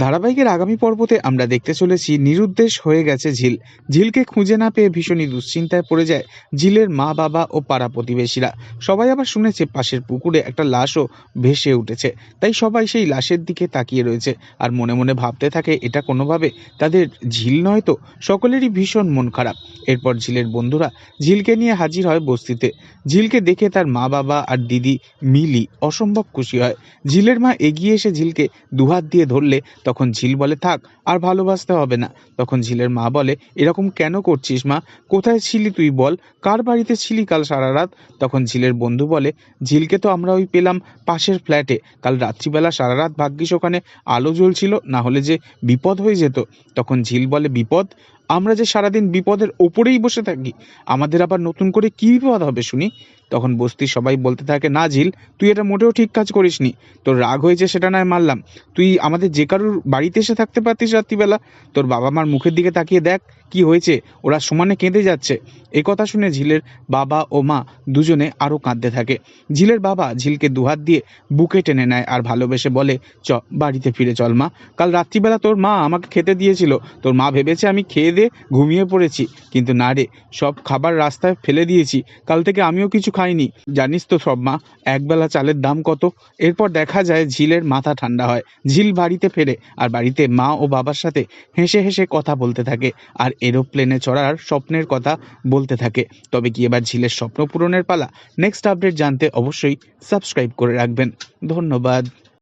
ধারাবাহিকের আগামী পর্বতে আমরা দেখতে চলেছি নিরুদ্দেশ হয়ে গেছে ঝিল। ঝিলকে খুঁজে না পেয়ে ভীষণই দুশ্চিন্তায় পড়ে যায় ঝিলের মা বাবা ও পাড়া প্রতিবেশীরা। সবাই আবার শুনেছে পাশের পুকুরে একটা লাশও ভেসে উঠেছে। তাই সবাই সেই লাশের দিকে তাকিয়ে রয়েছে। আর মনে মনে ভাবতে থাকে, এটা কোনোভাবে তাদের ঝিল নয় তো? সকলেরই ভীষণ মন খারাপ। এরপর ঝিলের বন্ধুরা ঝিলকে নিয়ে হাজির হয় বস্তিতে। ঝিলকে দেখে তার মা বাবা আর দিদি মিলি অসম্ভব খুশি হয়। ঝিলের মা এগিয়ে এসে ঝিলকে দুহাত দিয়ে ধরলে তখন ঝিল বলে, থাক, আর ভালোবাসতে হবে না। তখন ঝিলের মা বলে, এরকম কেন করছিস মা? কোথায় ছিলি তুই বল? কার বাড়িতে ছিলি কাল সারা রাত? তখন ঝিলের বন্ধু বলে, ঝিলকে তো আমরা ওই পেলাম পাশের ফ্ল্যাটে। কাল রাত্রিবেলা সারা রাত ভাগ্যিস ওখানে আলো জ্বলছিল, না হলে যে বিপদ হয়ে যেত। তখন ঝিল বলে, বিপদ? আমরা যে সারাদিন বিপদের ওপরেই বসে থাকি, আমাদের আবার নতুন করে কী বিপদ হবে শুনি? তখন বস্তির সবাই বলতে থাকে, না ঝিল, তুই এটা মোটেও ঠিক কাজ করিসনি। তোর রাগ হয়েছে সেটা নয় মানলাম। তুই আমাদের যে কারোর বাড়িতে এসে থাকতে পারতিস রাত্রিবেলা। তোর বাবা মার মুখের দিকে তাকিয়ে দেখ, কি হয়েছে? ওরা সমানে কেঁদে যাচ্ছে। এ কথা শুনে ঝিলের বাবা ও মা দুজনে আরও কাঁদতে থাকে। ঝিলের বাবা ঝিলকে দুহাত দিয়ে বুকে টেনে নেয় আর ভালোবেসে বলে, চ, বাড়িতে ফিরে চল মা। কাল রাত্রিবেলা তোর মা আমাকে খেতে দিয়েছিল। তোর মা ভেবেছে আমি খেয়ে দিয়ে ঘুমিয়ে পড়েছি। কিন্তু না রে, সব খাবার রাস্তায় ফেলে দিয়েছি। কাল থেকে আমিও কিছু খাইনি। জানিস তো সব মা, একবেলা চালের দাম কত? এরপর দেখা যায় ঝিলের মাথা ঠান্ডা হয়। ঝিল বাড়িতে ফেরে, আর বাড়িতে মা ও বাবার সাথে হেসে হেসে কথা বলতে থাকে। আর এরোপ্লেনে চড়ার স্বপ্নের কথা বলতে থাকে। তবে কি এবার ঝিলের স্বপ্ন পূরণের পালা? নেক্সট আপডেট জানতে অবশ্যই সাবস্ক্রাইব করে রাখবেন। ধন্যবাদ।